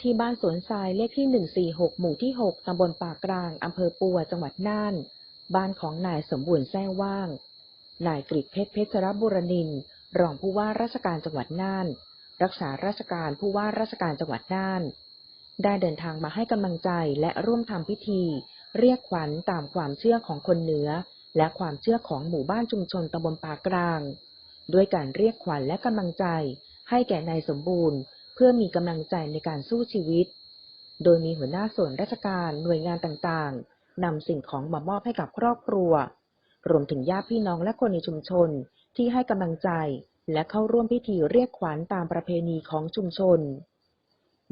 ที่บ้านสวนทรายเลขที่ 146 หมู่ที่ 6 ตำบลปากกลาง อำเภอปัว จังหวัดน่าน บ้านของนายสมบูรณ์แท้ว่าง นายกฤษเพชรเพชรบุรนิน รองผู้ว่าราชการจังหวัดน่าน รักษาราชการผู้ว่าราชการจังหวัดน่าน ได้เดินทางมาให้กำลังใจและร่วมทำพิธี เรียกขวัญตามความเชื่อของคนเหนือ และความเชื่อของหมู่บ้านชุมชนตำบลปากกลาง ด้วยการเรียกขวัญและกำลังใจให้แก่นายสมบูรณ์ พื่อมีกำลังใจในการสู้ชีวิต โดยมีหัวหน้าส่วนราชการหน่วยงานต่างๆนำสิ่งของมามอบให้กับครอบครัว รวมถึงญาติพี่น้องและคนในชุมชนที่ให้กำลังใจ และเข้าร่วมพิธีเรียกขวัญตามประเพณีของชุมชน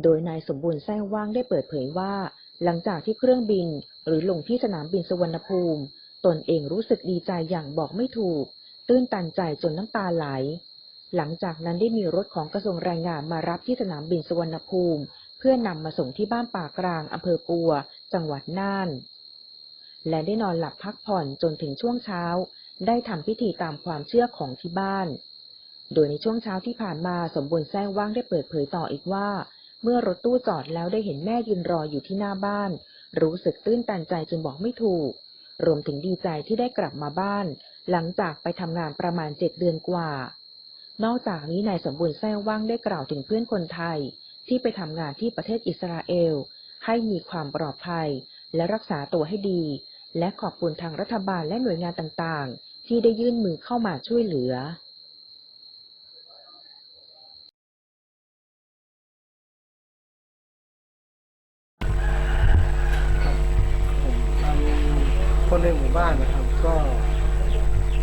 โดยนายสมบูรณ์แท้ว่างได้เปิดเผยว่า หลังจากที่เครื่องบิน หรือลงที่สนามบินสุวรรณภูมิ ตนเองรู้สึกดีใจอย่างบอกไม่ถูก ตื้นตันใจจนน้ำตาไหล หลังจากนั้นได้มีรถของกระทรวงแรงงานมารับที่สนามบินสุวรรณภูมิ เพื่อนำมาส่งที่บ้านป่ากลางอำเภอปัว จังหวัดน่าน และได้นอนหลับพักผ่อนจนถึงช่วงเช้า ได้ทำพิธีตามความเชื่อของที่บ้าน โดยในช่วงเช้าที่ผ่านมาสมบูรณ์แท้ว่างได้เปิดเผยต่ออีกว่า เมื่อรถตู้จอดแล้วได้เห็นแม่ยืนรออยู่ที่หน้าบ้าน รู้สึกตื้นตันใจจนบอกไม่ถูก รวมถึงดีใจที่ได้กลับมาบ้าน หลังจากไปทำงานประมาณเจ็ดเดือนกว่า นอกจากนี้นายสมบูรณ์แท้ว่างได้กล่าวถึงเพื่อนคนไทย ที่ไปทำงานที่ประเทศอิสราเอล ให้มีความปลอดภัย และรักษาตัวให้ดี และขอบคุณทางรัฐบาลและหน่วยงานต่างๆ ที่ได้ยื่นมือเข้ามาช่วยเหลือผมทำคนในหมู่บ้านนะครับ ก็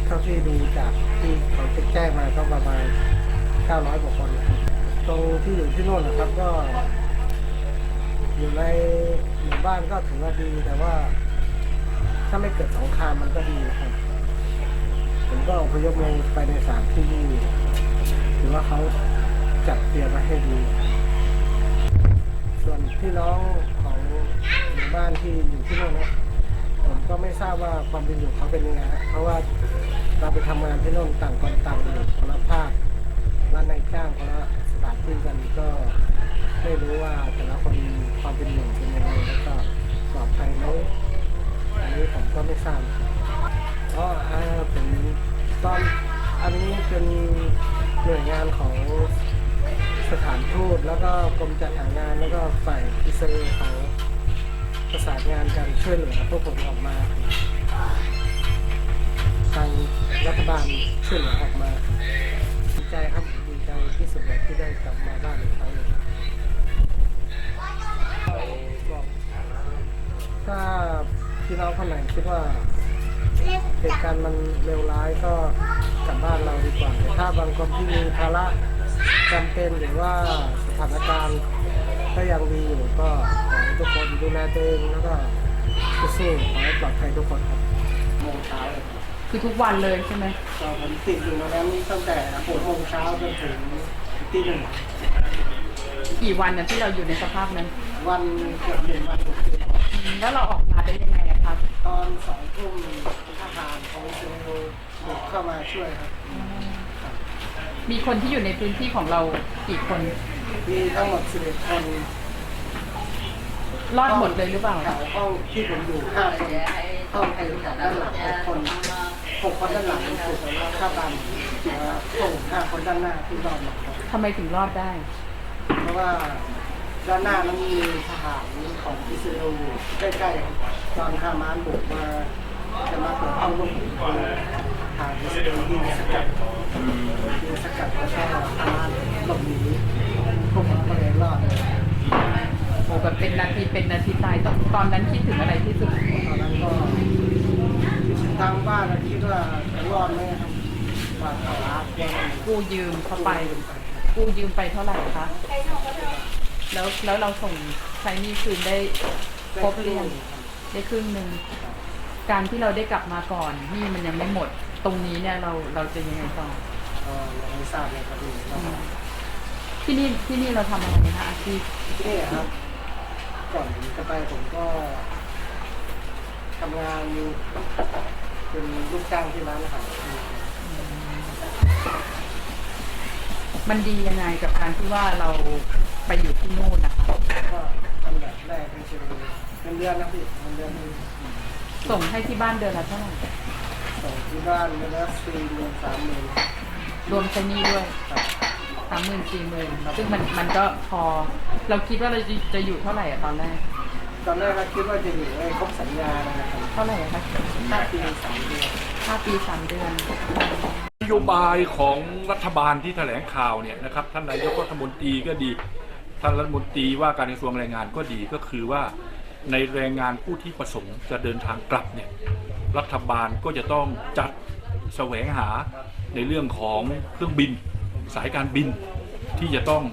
เท่าที่ดูจากที่เขาแจ้งมาก็ประมา 900กว่าคนนะครับตรงที่อยู่ที่โน่นนะครับก็ อยู่ในหมู่บ้านก็ถือว่าดีแต่ว่า ถ้าไม่เกิดสงครามมันก็ดีครับผมก็อพยพลงไปในสานที่ที่ถือว่าเขาจัดเตรียมไว้ให้ดี ส่วนพี่น้องของหมู่บ้านที่อยู่ที่โน่นนะผมก็ไม่ทราบว่าความเป็นอยู่เขาเป็นยังไงเพราะว่าเราไปทำงานที่โน่นต่างคนต่างอยู่คนละภาค บ้านนจ้างคนละสถานที่กันก็ไม่รู้ว่าแต่ละคนความเป็นอยู่เป็นยังไงแล้วก็ปลอดภัยไหมอันนี้ผมก็ไม่ทราบอ๋ออ่าผมตอนอันนี้เป็นหน่วยงานของสถานทูตแล้วก็กรมจัดหางานแล้วก็ฝ่ายอิสราเอลเขาประสานงานกันช่วยเหลือพวกผมออกมาทางรัฐบาลช่วยเหลือออกมาดีใจครับ ที่สุดเลยที่ได้กลับมาบ้านอีกครั้งหนึ่งถ้าพี่น้องคนไหนคิดว่าเหตุการณ์มันเลวร้ายก็กลับบ้านเราดีกว่าแต่ถ้าบางคนที่มีภาระจำเป็นหรือว่าสถานการณ์ก็ยังดีอยู่ก็ขอให้ทุกคนดูแลตัวเองแล้วก็สู้ๆขอให้ปลอดภัยทุกคนครับโมงเช้าเลย ครับคือทุกวันเลยใช่ไหมก็ผมติดอยู่ตรงนั้นตั้งแต่หกโมงเช้าจนถึงตีหนึ่งกี่วันนะที่เราอยู่ในสภาพนั้น วันเกือบหนึ่งวันอืมแล้วเราออกมาได้ยังไงอะคะตอนสองทุ่มทหารของอิสราเอลบุกเข้ามาช่วยครับ มีคนที่อยู่ในพื้นที่ของเรากี่คน มีทั้งหมด11คนรอดหมดเลยหรือเปล่าแถวห้องที่ผมอยู่ห้าคนห้องอยู่ด้านหลังหกคน หกคนด้านหลังถูกฆ่าตายแล้วห้องห้าคนด้านหน้าที่รอดมาครับทำไมถึงรอดได้ เพราะว่าด้านหน้านั้นมีทหารของอิสราเอลอยู่ใกล้ๆตอนฮามาสบุกมาจะมาเปิดห้องพวกผมคือทางอิสราเอลยิงสกัดยิงสกัดแล้วก็ฮามาสหลบหนีพวกผมก็เลยรอดเลยโอ้แบบเป็นนาทีเป็นนาทีตายตอนตอนนั้นคิดถึงอะไรที่สุดตอนนั้นก็ จะรอดไหมครับว่าเขาอาจจะกู้ยืมเข้าไป กู้ยืมไปเท่าไหร่คะ แล้วแล้วเราส่งใช้หนี้คืนได้ครบเรียงได้ครึ่งหนึ่ง การที่เราได้กลับมาก่อนหนี่มันยังไม่หมด ตรงนี้เนี่ยเราเราจะยังไงต่อก็ยังไม่ทราบเลยครับพี่แล้วก็ที่นี่ที่นี่เราทำอะไรนะคะอาชีพที่นี่ครับ ก่อนจะไปผมก็ทำงานเป็น ลูกจ้างที่ร้านอาหารมันดียังไงกับการที่ว่าเราไปอยู่ที่นู่นนะคะช่เป็นเชียงรายเป็นเดือนนะพี่เป็นเดือนหนึงส่งให้ที่บ้านเดือนละเท่าไหร่ส่งที่บ้านเดือนละสี่หมื่นสามหมื่นรวมใช้หนี้ด้วยครับสามหมื่นสี่หมื่นซึ่งมันมันก็พอ เราคิดว่าเราจะจะอยู่เท่าไหร่อะตอนแรก ตอนแรกคิดว่าจะอยู่ให้ครบสัญญานะครับเท่าไหร่คะห้าปีสามเดือนห้าปีสามเดือน นโยบายของรัฐบาลที่แถลงข่าวเนี่ยนะครับท่านนายกรัฐมนตรีก็ดี ท่านรัฐมนตรีว่าการกระทรวงแรงงานก็ดีก็คือว่าในแรงงานผู้ที่ประสงค์จะเดินทางกลับเนี่ยรัฐบาลก็จะต้องจัดแสวงหาในเรื่องของเครื่องบิน สายการบินที่จะต้อง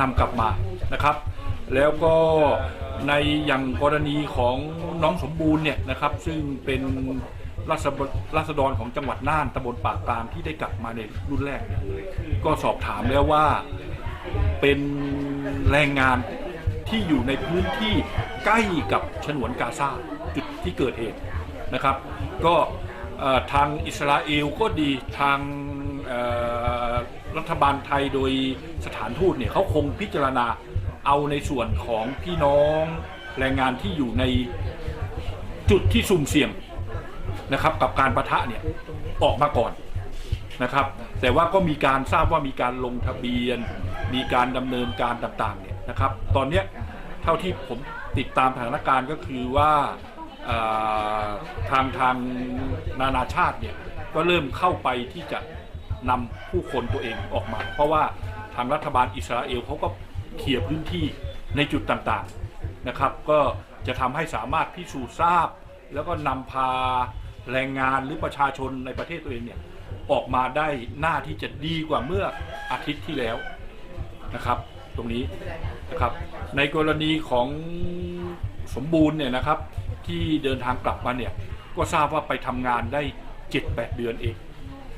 นำกลับมานะครับ แล้วก็ ในอย่างกรณีของน้องสมบูรณ์เนี่ยนะครับ ซึ่งเป็นราษฎราษฎรของจังหวัดน่านตำบลปากกลางที่ได้กลับมาในรุ่นแรกเนี่ยก็สอบถามแล้วว่าเป็นแรงงานที่อยู่ในพื้นที่ใกล้กับฉนวนกาซาจุดที่เกิดเหตุนะครับ ก็ทางอิสราเอลก็ดีทางรัฐบาลไทยโดยสถานทูตเนี่ยเขาคงพิจารณา เอาในส่วนของพี่น้องแรงงานที่อยู่ในจุดที่สุ่มเสี่ยงนะครับ กับการประทะเนี่ยออกมาก่อนนะครับ แต่ว่าก็มีการทราบว่ามีการลงทะเบียน มีการดำเนินการต่างๆเนี่ยนะครับ ตอนเนี้ยเท่าที่ผมติดตามสถานการณ์ก็คือว่าทางทางนานาชาติเนี่ยก็เริ่มเข้าไปที่จะนำผู้คนตัวเองออกมา เพราะว่าทางรัฐบาลอิสราเอลเขาก็ เคลียร์พื้นที่ในจุดต่างๆนะครับ ก็จะทำให้สามารถพิสูจน์ทราบ แล้วก็นำพาแรงงานหรือประชาชนในประเทศตัวเองเนี่ยออกมาได้หน้าที่จะดีกว่าเมื่ออาทิตย์ที่แล้วนะครับตรงนี้นะครับในกรณีของสมบูรณ์เนี่ยนะครับที่เดินทางกลับมาเนี่ยก็ทราบว่าไปทำงานได้ 7-8 เดือนเอง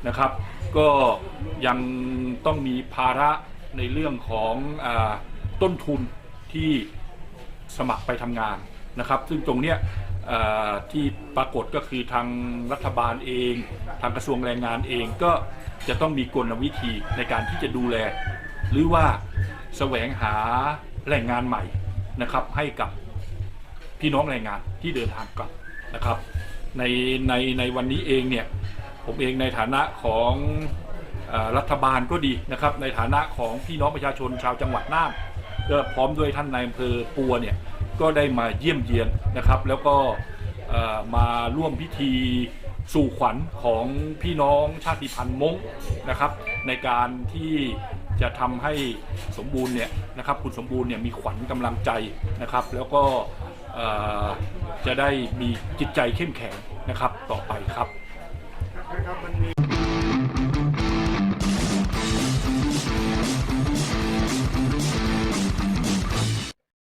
นะครับ ก็ยังต้องมีภาระ ในเรื่องของอต้นทุนที่สมัครไปทำงานนะครับ ซึ่งตรงเนี้ยที่ปรากฏก็คือทางรัฐบาลเอง ทางกระทรวงแรงงานเองก็จะต้องมีกลวิธีในการที่จะดูแล หรือว่าแสวงหาแรงงานใหม่นะครับ ให้กับพี่น้องแรงงานที่เดินทางกลับนะครับ ในในในวันนี้เองเนี่ยผมเองในฐานะของ รัฐบาลก็ดีนะครับในฐานะของพี่น้องประชาชนชาวจังหวัดน่านก็พร้อมด้วยท่านนายอำเภอปัวเนี่ยก็ได้มาเยี่ยมเยียนนะครับ แล้วก็มาร่วมพิธีสู่ขวัญของพี่น้องชาติพันธุ์มงนะครับ ในการที่จะทำให้สมบูรณ์เนี่ยนะครับคุณสมบูรณ์เนี่ยมีขวัญกำลังใจนะครับ แล้วก็จะได้มีจิตใจเข้มแข็งนะครับต่อไปครับครับมันมี